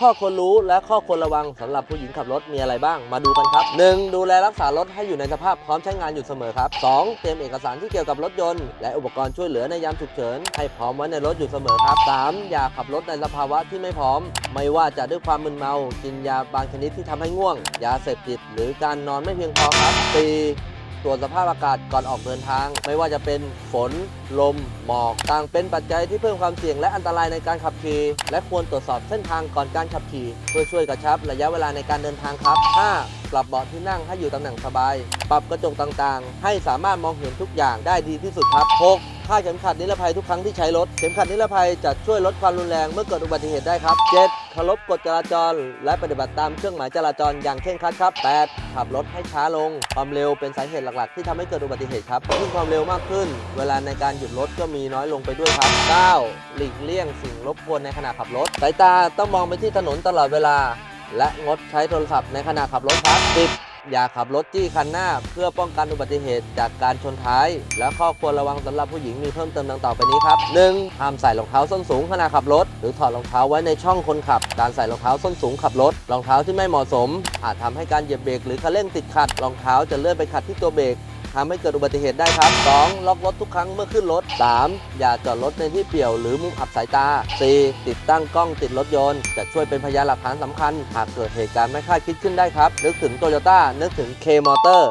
ข้อควรรู้และข้อควรระวังสำหรับผู้หญิงขับรถมีอะไรบ้าง มาดูกันครับ 1. ดูแลรักษารถให้อยู่ในสภาพพร้อมใช้งานอยู่เสมอครับ 2. เตรียมเอกสารที่เกี่ยวกับรถยนต์ และอุปกรณ์ช่วยเหลือในยามฉุกเฉิน ให้พร้อมไว้ในรถอยู่เสมอครับ 3. อย่าขับรถในสภาวะที่ไม่พร้อม ไม่ว่าจะด้วยความมึนเมา กินยาบางชนิดที่ทำให้ง่วง ยาเสพติด หรือการนอนไม่เพียงพอครับ 4. ตรวจสภาพอากาศก่อนออกเดินทาง ไม่ว่าจะเป็นฝน ลม หมอก ต่างเป็นปัจจัยที่เพิ่มความเสี่ยงและอันตรายในการขับขี่และควรตรวจสอบเส้นทางก่อนการขับขี่ เพื่อช่วยกระชับระยะเวลาในการเดินทางครับ 5. ปรับเบาะที่นั่งให้อยู่ตำแหน่งสบาย ปรับกระจกต่างๆ ให้สามารถมองเห็นทุกอย่างได้ดีที่สุดครับ 6. คาดเข็มขัดนิรภัยทุกครั้งที่ใช้รถ เข็มขัดนิรภัยจะช่วยลดความรุนแรงเมื่อเกิดอุบัติเหตุได้ครับ 7. เคารพกฎจราจร และปฏิบัติตามเครื่องหมายจราจรอย่างเคร่งครัดครับ 8. ขับรถให้ช้าลง ความเร็วเป็นสาเหตุหลักๆ ที่ทำให้เกิดอุบัติเหตุครับยิ่งความเร็วมากขึ้น เวลาในการหยุดรถก็มีน้อยลงไปด้วยครับ 9. หลีกเลี่ยงสิ่งรบกวนในขณะขับรถ สายตาต้องมองไปที่ถนนตลอดเวลา และงดใช้โทรศัพท์ในขณะขับรถครับ 10. อย่าขับรถจี้คันหน้า เพื่อป้องกันอุบัติเหตุจากการชนท้าย และข้อควรระวังสำหรับผู้หญิงมีเพิ่มเติมดังต่อไปนี้ครับ 1. ห้ามใส่รองเท้าส้นสูงขณะขับรถ หรือถอดรองเท้าไว้ในช่องคนขับ การใส่รองเท้าส้นสูงขับรถ รองเท้าที่ไม่เหมาะสม อาจทำให้การเหยียบเบรกหรือคันเร่งติดขัดรองเท้าจะเลื่อนไปขัดที่ตัวเบรก ทำให้เกิดอุบัติเหตุได้ครับ 2. ล็อกรถทุกครั้งเมื่อขึ้นรถ 3. อย่าจอดรถในที่เปี่ยวหรือมุมอับสายตา 4. ติดตั้งกล้องติดรถยนต์ จะช่วยเป็นพยานหลักฐานสำคัญ หากเกิดเหตุการณ์ไม่คาดคิดขึ้นได้ครับ นึกถึงโตโยต้านึกถึง K Motor